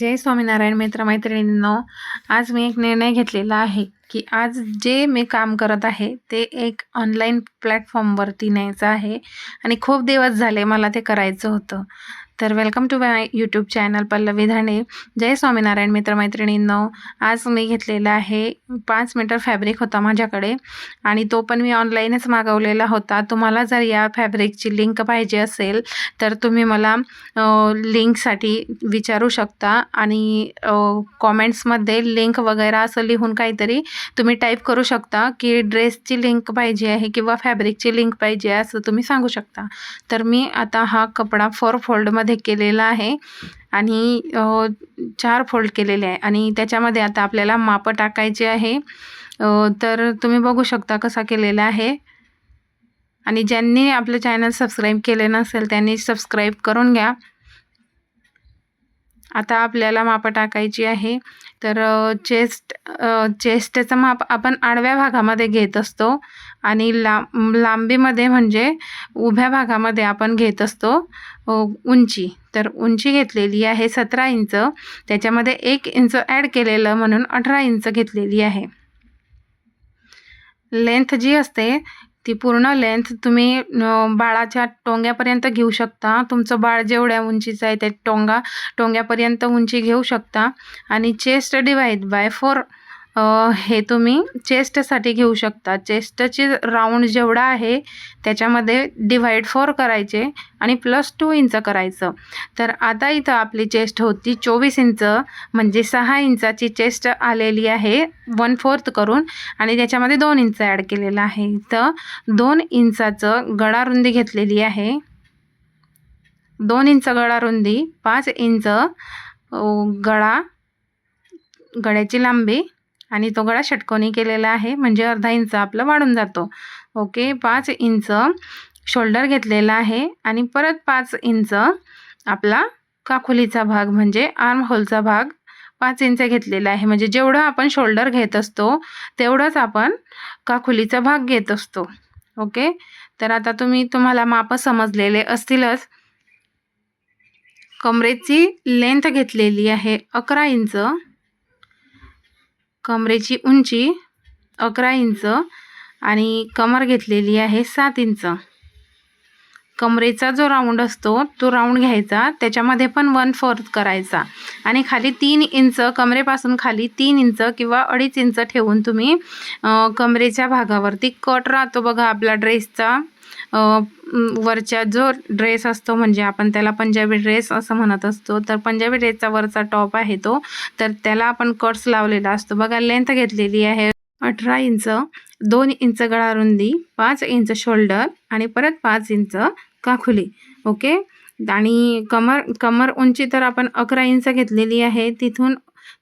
जय स्वामीनारायण मित्रमैत्रिणींनो आज मी एक निर्णय घेतलेला आहे. की आज जे मी काम करत आहे ते एक ऑनलाईन प्लॅटफॉर्मवरती न्यायचं आहे. आणि खूप दिवस झाले मला ते करायचं होतं. तर welcome to my YouTube channel Pallavi Dhane. जय स्वामीनारायण मित्रमैत्रिणींनो. आज मी घेतलेला आहे पाच मीटर फॅब्रिक होता माझ्याकडे. आणि तो पण मी ऑनलाईनच मागवलेला होता. तुम्हाला जर या फॅब्रिकची लिंक पाहिजे असेल तर तुम्ही मला लिंकसाठी विचारू शकता. आणि कॉमेंट्समध्ये लिंक वगैरे असं लिहून काहीतरी तुम्ही टाईप करू शकता की ड्रेसची लिंक पाहिजे आहे किंवा फॅब्रिकची लिंक पाहिजे आहे असं तुम्ही सांगू शकता. तर मी आता हा कपडा फोर फोल्डमध्ये केलेला आहे आणि चार फोल्ड केलेले आहे आणि त्याच्यामध्ये आता आपल्याला मापं टाकायचे आहे. तर तुम्ही बघू शकता कसा केलेला आहे. आणि ज्यांनी आपलं चॅनल सबस्क्राईब केले नसेल त्यांनी सबस्क्राईब करून घ्या. आता आपल्याला मापं टाकायची आहे. तर चेस्ट चेस्टचं माप आपण आडव्या भागामध्ये घेत असतो आणि लांब लांबीमध्ये म्हणजे उभ्या भागामध्ये आपण घेत असतो उंची. तर उंची घेतलेली आहे सतरा इंच. त्याच्यामध्ये एक इंच ॲड केलेलं म्हणून अठरा इंच घेतलेली आहे. लेंथ जी असते ती पूर्ण लेंथ तुम्ही बाळाच्या टोंग्यापर्यंत घेऊ शकता. तुमचं बाळ जेवढ्या उंचीचं आहे त्या टोंगा टोंग्यापर्यंत उंची घेऊ शकता. आणि चेस्ट डिवाईड बाय फोर हे तुम्ही चेस्टसाठी घेऊ शकता. चेस्टचे राऊंड जेवढा आहे त्याच्यामध्ये डिव्हाइड फोर करायचे आणि प्लस टू इंच करायचं. तर आता इथं आपली चेस्ट होती चोवीस इंच म्हणजे सहा इंचाची चेस्ट आलेली आहे वन फोर्थ करून आणि त्याच्यामध्ये दोन इंच ॲड केलेलं आहे. इथं दोन इंचाचं गळारुंदी घेतलेली आहे. दोन इंच गळारुंदी पाच इंच गळा गळ्याची लांबी आणि तो गळा षटकोनी केलेला आहे. म्हणजे अर्धा इंच आपलं वाढून जातो. ओके पाच इंच शोल्डर घेतलेला आहे आणि परत पाच इंच आपला काखुलीचा भाग म्हणजे आर्म होलचा भाग पाच इंच घेतलेला आहे. म्हणजे जेवढं आपण शोल्डर घेत असतो तेवढंच आपण काखुलीचा भाग घेत असतो. ओके तर आता तुम्ही तुम्हाला माप समजलेले असतीलच. कमरेची लेंथ घेतलेली आहे अकरा इंच. कमरेची उंची अकरा इंच आणि कमर घेतलेली आहे सात इंच. कमरेचा जो राऊंड असतो तो राऊंड घ्यायचा. त्याच्यामध्ये पण वन फोर्थ करायचा. आणि खाली तीन इंच कमरेपासून खाली तीन इंच किंवा अडीच इंच ठेवून तुम्ही कमरेच्या भागावरती कट राहतो बघा आपला ड्रेसचा वरच्या जो ड्रेस असतो म्हणजे आपण त्याला पंजाबी ड्रेस असं म्हणत असतो तर पंजाबी ड्रेसचा वरचा टॉप आहे तो. तर त्याला आपण कट्स लावलेला असतो. बघा लेंथ घेतलेली आहे. अठरा इंच दोन इंच गळारुंदी पाच इंच शोल्डर आणि परत पाच इंच काखुली. ओके? आणि कमर कमर उंची तर आपण अकरा इंच घेतलेली आहे. तिथून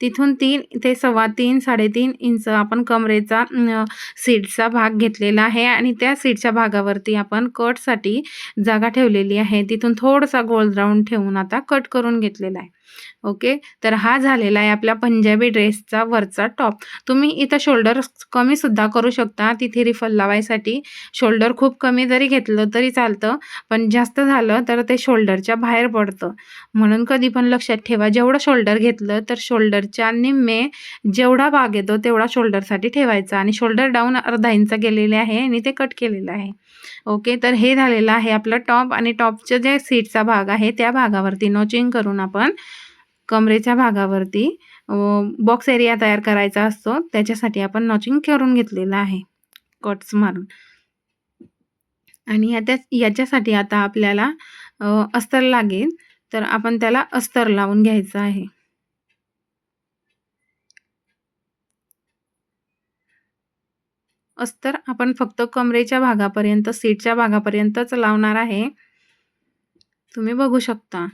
तिथून तीन ते सव्वा तीन साडेतीन इंच आपण कमरेचा सीटचा भाग घेतलेला आहे आणि त्या सीटच्या भागावरती आपण कटसाठी जागा ठेवलेली आहे. तिथून थोडासा गोल राऊंड ठेवून आता कट करून घेतलेला आहे. ओके? तर हा झालेला आहे आपल्या पंजाबी ड्रेसचा वरचा टॉप. तुम्ही इथं शोल्डर कमी सुद्धा करू शकता. तिथे रिफल लावायसाठी शोल्डर खूप कमी जरी घेतलं तरी चालतं पण जास्त झालं तर ते शोल्डरच्या बाहेर पडतं. म्हणून कधी पण लक्षात ठेवा जेवढं शोल्डर घेतलं तर शोल्डरच्या निम्मे जेवढा भाग येतो तेवढा शोल्डरसाठी ठेवायचा. आणि शोल्डर डाऊन अर्धा इंच गेलेले आहे आणि ते कट केलेलं आहे. ओके तर हे झालेलं आहे आपलं टॉप आणि टॉपचं जे सीटचा भाग आहे त्या भागावरती नॉचिंग करून आपण कमरेच्या भागावरती बॉक्स एरिया तयार करायचा असतो. त्याच्यासाठी आपण नॉचिंग करून घेतलेलं आहे. कट्स मारून. आणि याच्या याच्यासाठी आता आपल्याला अस्तर लागेल. तर आपण त्याला अस्तर लावून घ्यायचं आहे. अस्तर आपण फक्त कमरेच्या भागापर्यंत सीटच्या भागापर्यंतच लावणार आहे. तुम्ही बघू शकता.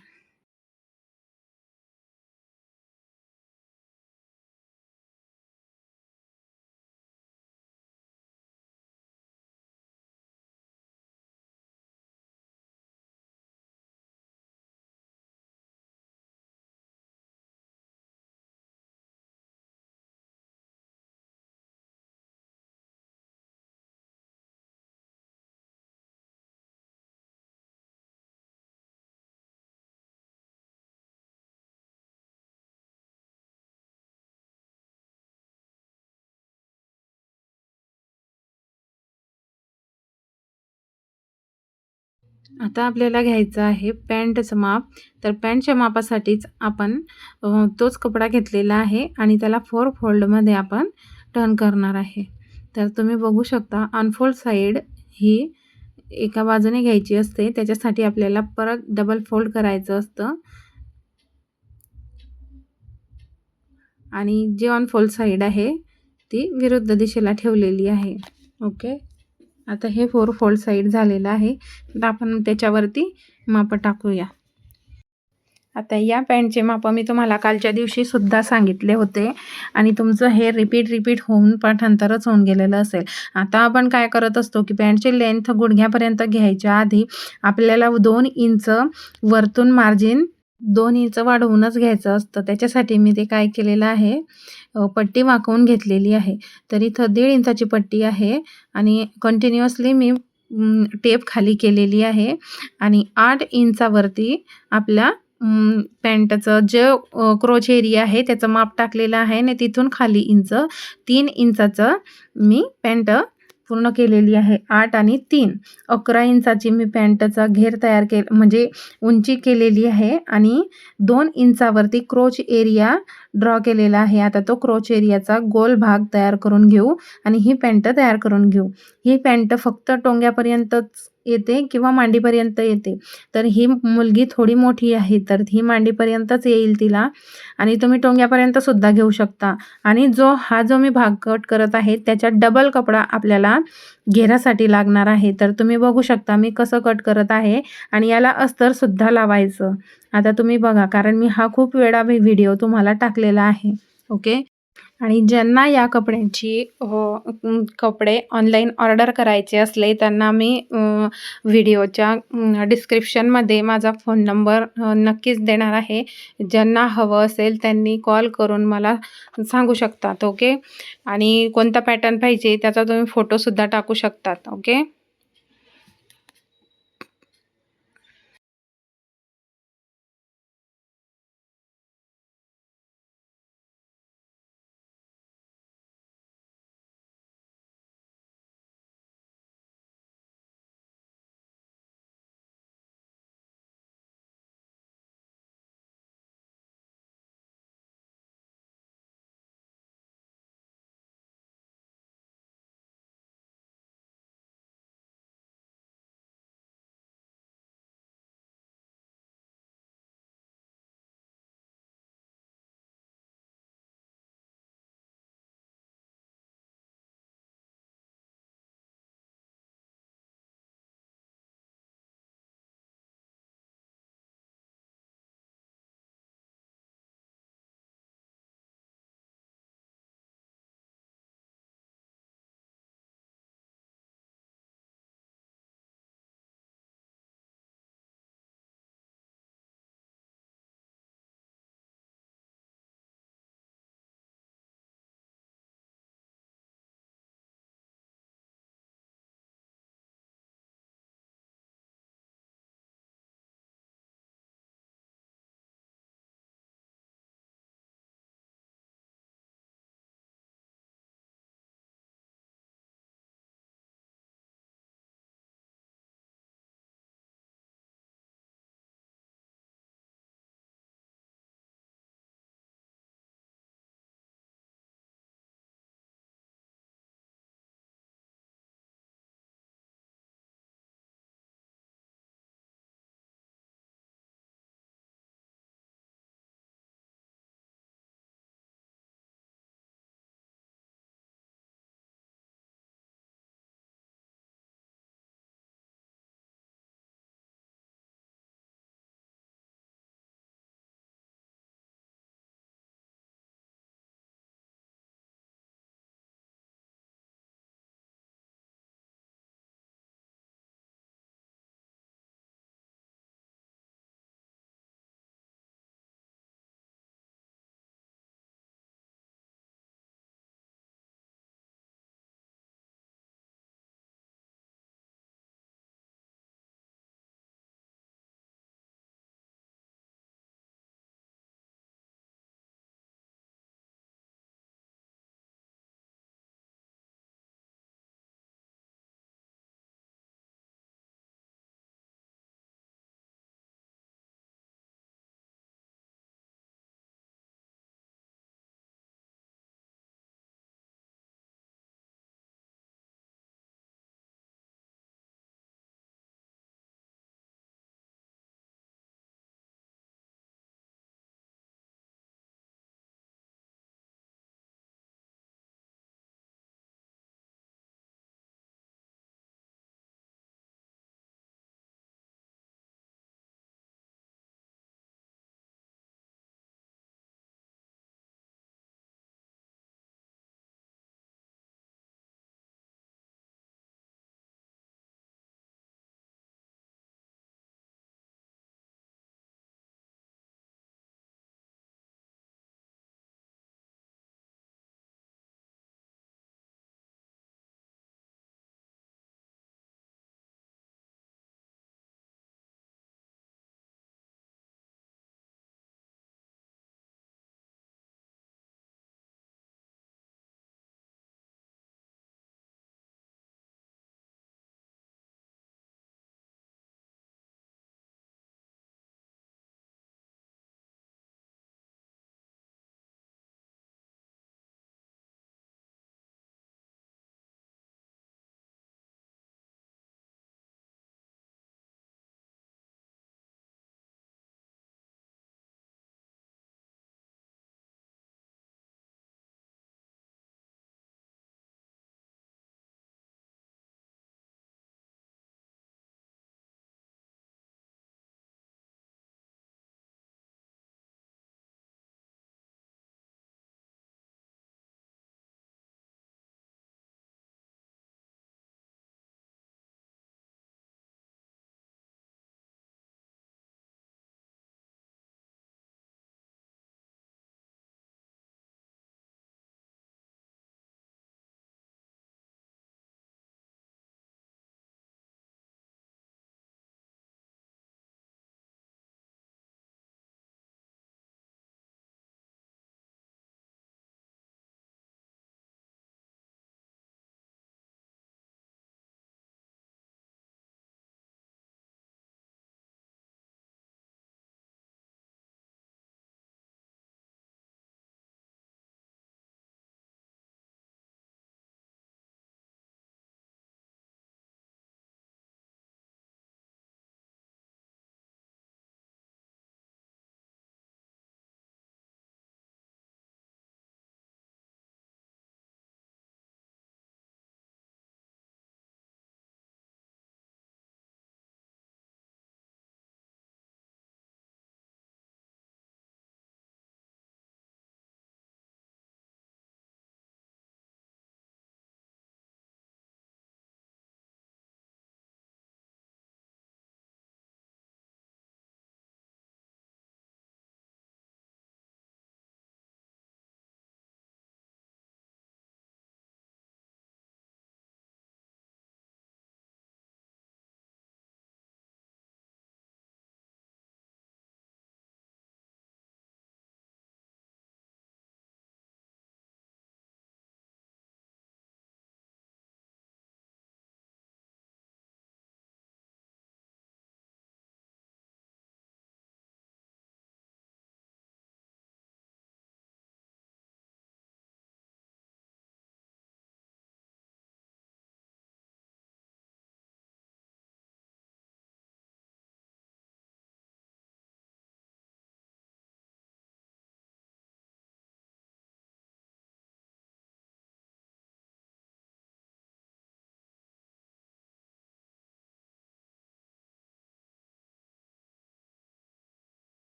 आता आपल्याला घ्यायचं आहे पॅन्टचं माप. तर पॅन्टच्या मापासाठीच आपण तोच कपडा घेतलेला आहे आणि त्याला फोर फोल्डमध्ये आपण टर्न करणार आहे. तर तुम्ही बघू शकता अनफोल्ड साईड ही एका बाजूने घ्यायची असते. त्याच्यासाठी आपल्याला परत डबल फोल्ड करायचं असतं. आणि जी अनफोल्ड साईड आहे ती विरुद्ध दिशेला ठेवलेली आहे. ओके? आता हे फोर फोल्ड साईड झालेलं आहे. तर आपण त्याच्यावरती मापं टाकूया. आता या पॅन्टचे मापं मी तुम्हाला कालच्या दिवशी सुद्धा सांगितले होते. आणि तुमचं हे रिपीट रिपीट होऊन पाठांतरच होऊन गेलेलं असेल. आता आपण काय करत असतो की पॅन्टची लेंथ गुडघ्यापर्यंत घ्यायच्या आधी आपल्याला दोन इंच वरतून मार्जिन दोन इंच वाढवूनच घ्यायचं असतं. त्याच्यासाठी मी ते काय केलेलं आहे पट्टी वाकवून घेतलेली आहे. तर इथं दीड इंचाची पट्टी आहे आणि कंटिन्युअसली मी टेप खाली केलेली आहे आणि आठ इंचावरती आपल्या पॅन्टचं जे क्रोच एरिया आहे त्याचं माप टाकलेलं आहे आणि तिथून खाली इंच तीन इंचाचं मी पॅन्ट पूर्ण केलेली आहे. आठ आणि तीन. अकरा इंचाची मी पॅन्टचा घेर तयार के म्हणजे उंची केलेली आहे आणि दोन इंचावरती क्रोच एरिया ड्रॉ केलेला आहे. आता तो क्रोच एरियाचा गोल भाग तयार करून घेऊ आणि ही पॅन्ट तयार करून घेऊ. ही पॅन्ट फक्त टोंग्यापर्यंतच येते किंवा मांडीपर्यंत येते. तर ही मुलगी थोडी मोठी आहे तर ही मांडीपर्यंतच येईल तिला आणि तुम्ही टोंग्यापर्यंत सुद्धा घेऊ शकता. आणि जो हा जो मी भाग कट करत आहे त्याच्यात डबल कपडा आपल्याला घेरासाठी लागणार आहे. तर तुम्ही बघू शकता मी कसं कट करत आहे आणि याला अस्तरसुद्धा लावायचं. आता तुम्ही बघा कारण मी हा खूप वेळा मी व्हिडिओ तुम्हाला टाकलेला आहे ओके आणि ज्यांना या कपड्यांची हो, कपडे ऑनलाईन ऑर्डर करायचे असले त्यांना मी व्हिडिओच्या डिस्क्रिप्शनमध्ये माझा फोन नंबर नक्कीच देणार आहे. ज्यांना हवं असेल त्यांनी कॉल करून मला सांगू शकतात ओके आणि कोणता पॅटर्न पाहिजे त्याचा तुम्ही फोटोसुद्धा टाकू शकतात ओके